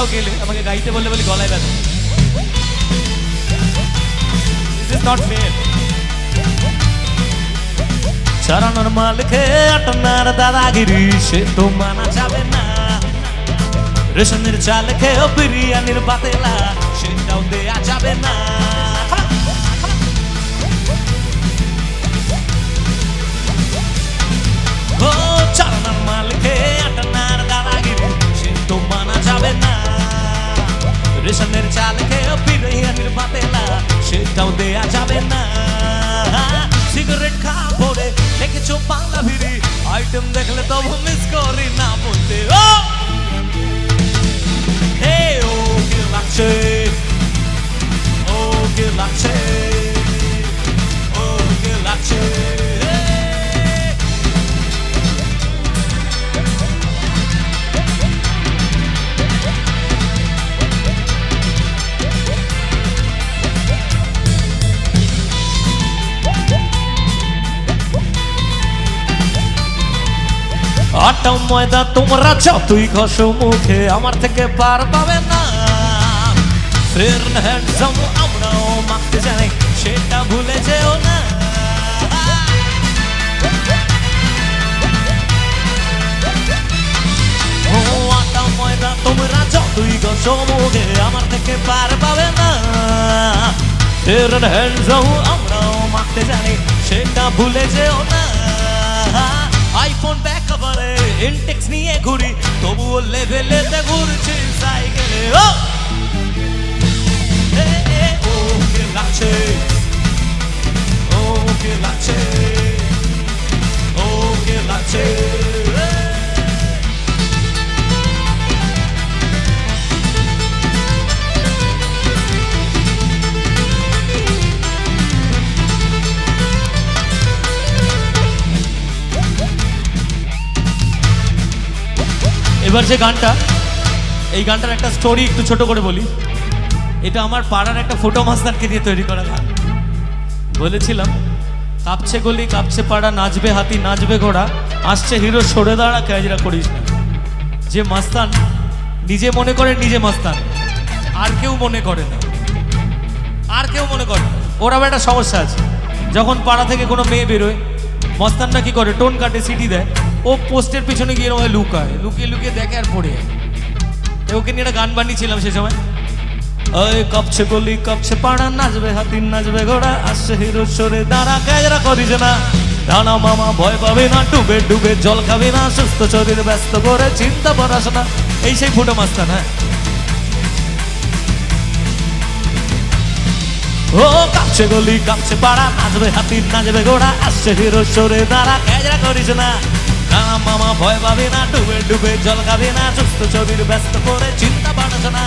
কোথাও গেলে আমাকে গাইতে বললে বলি গলায় ব্যথা। দিস ইজ নট আটনার দাদাগিরি, সে তো মানা যাবে না। রেশনের চাল খেয়ে বিরিয়ানির বাতেলা সেটাও দেয়া যাবে না। রেশনের চাল খেয়েও বিরিয়ানির বাতেলা সেটাও দেয়া যাবে না। সিগারেট খা পরে দেখেছ বাংলা ভিড়ি আইটেম দেখলে তবু মিস করি না বলতে। ও! আটা ময়দা তোমরা যতই ঘষো মুখে, আমার থেকে পার পাবে না। আমরাও মাখতে জানি, সেটা ভুলে যেও না। আটা ময়দা আমার থেকে পার পাবে না। আমরাও মাখতে জানি, সেটা ভুলে যেও না। আইফোন ব্যাক কভারে ইনটেক্স নিয়ে ঘুরি। তবুও লেভেলেতে ঘুরছি সাইকেলে ও! এ, এ, ও Oh, লাগছে? ও কে লাগছে? ও কে লাগছে? এবার যে গানটা, এই গানটার একটা স্টোরি একটু ছোট করে বলি। এটা আমার পাড়ার একটা ফটো মাস্টারকে দিয়ে তৈরি করা গান। বলেছিলাম, কাঁপছে গলি, কাঁপছে পাড়া, নাচবে হাতি, নাচবে ঘোড়া, আসছে হিরো সরে দাঁড়া, ক্যাজরা করিস না। যে মাস্তান, নিজে মনে করে, নিজে মাস্তান। আর কেউ মনে করে না। আর কেউ মনে করে না। ওর একটা সমস্যা আছে। যখন পাড়া থেকে কোনো মেয়ে বেরোয় মস্তানটা কি করে? টোন কাটে, সিটি দেয়। ও পোস্টের পিছনে গিয়ে ওই লুকায়। লুকিয়ে লুকিয়ে দেখে আর পড়ে। ওকে নিয়ে একটা গান বানিয়েছিলাম সে সময়। ওই কপছে গলি, কপছে পাড়া, নাচবে হাতি, নাচবে ঘোড়া, আসছে হিরো সরে, দাঁড়া কাজরা করিস না। দানা মামা ভয় পাবে না, ডুবে ডুবে জল খাবে না, সুস্থ শরীর ব্যস্ত করে চিন্তা পড়াশোনা এই সেই ফুটো মাস্তান হ্যাঁ? ও কাঁপছে গলি কাঁপছে পাড়া, নাচবে হাতি, নাচবে ঘোড়া, আসছে হিরো সরে দাঁড়া কাজরা করিস না। দানা মামা, ভয় পাবে না, ডুবে ডুবে জল খাবে না, সুস্থ শরীর ব্যস্ত করে চিন্তা পাড়াস না।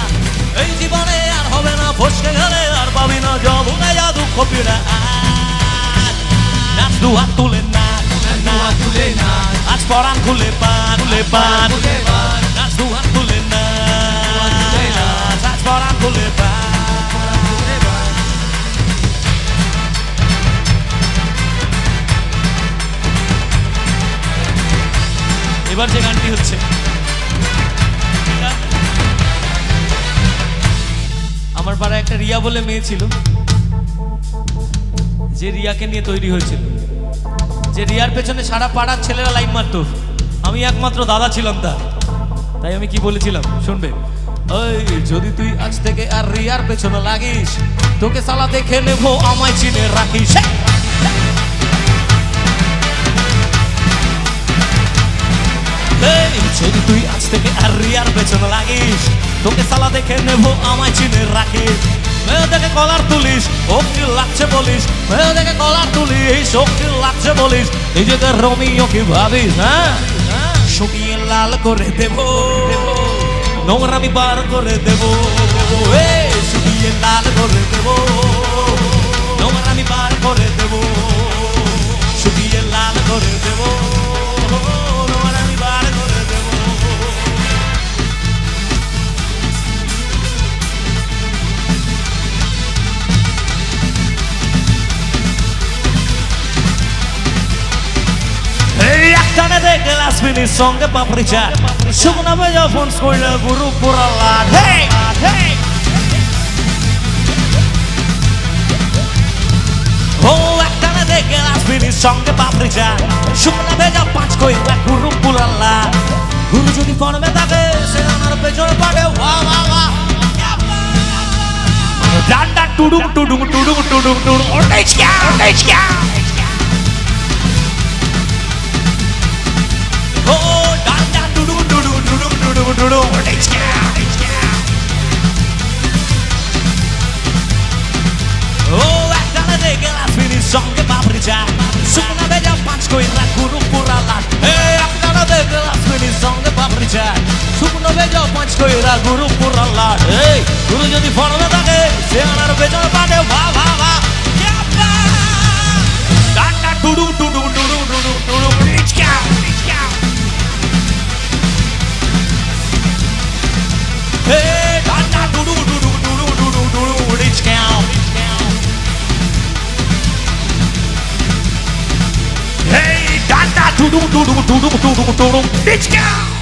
এই জীবনে আর হবে না, ফসকে গেলে আর পাবি না, জব যা দুঃখ পীড়া নাচ, দু হাত তুলে না তুলে না আজ পরান খুলে পান খুলে পান। নাচ, দু হাত তুলে না আজ পরান খুলে পান এবার যে গানটি হচ্ছে। আমার পাড়ায় একটা রিয়া বলে মেয়ে ছিল। যে রিয়াকে নিয়ে তৈরি হয়েছিল। যে রিয়ার পেছনে সারা পাড়ার ছেলেরা লাইন মারতো। আমি একমাত্র দাদা ছিলাম তার। তাই আমি কি বলেছিলাম? শুনবে? ওই, যদি তুই আজ থেকে আর রিয়ার পেছনে লাগিস, তোকে সালা দেখে নেব, আমায় চিনে রাখিস। এই, যদি তুই আজ থেকে আর পেছনে লাগিস তোকে সালা দেখে নেব আমায় চিনে রাখিস। মেয়ে দেখে কলার তুলিস কি লাগছে বলিস। মেয়ে দেখে কলার তুলিস কি লাগছে বলিস। নিজেকে রমিও কি ভাবিস হ্যাঁ? শুকিয়ে লাল করে দেব। নোংরামি বার করে দেব। এ শুকিয়ে লাল করে দেব। নোংরামি বার করে দেব। শুকিয়ে লাল করে দেব। একটানে দেখে লাসবি ফিনির সঙ্গে পাপড়ি চাট শুকনা ভেজা ফোন করলে গুরু পুরা লাট হে হে ও একটানে দেখে রাসবিনির সঙ্গে পাপড়ি চাট শুকনা ভেজা পাঁচ কইলা গুরু পুরা লাট গুরু যদি ফর্মে থাকে সে আমার পেছনে পড়ে ওয়া ওয়া ওয়া ডান্ডা টুডুম টুডুম টুডুম টুডুম টুডুম ওটাই চিয়া ওটাই চিয়া পাঁচ কইলা গুরু পুরা লাট এই গুরু যদি ফর্মে থাকে সে আনার পেছনে পাঠে ভা ভা ভা ইয়াপ্পা! ডান্ডা টুডু টুডু টুডু টুডু টুডু রিচকা রিচকা হে ডান্ডা Tudu Tudu Tudu Tudu Tudu রিচকা রিচকা Hey, da da, du du du du du du du du du du, bitch, cow.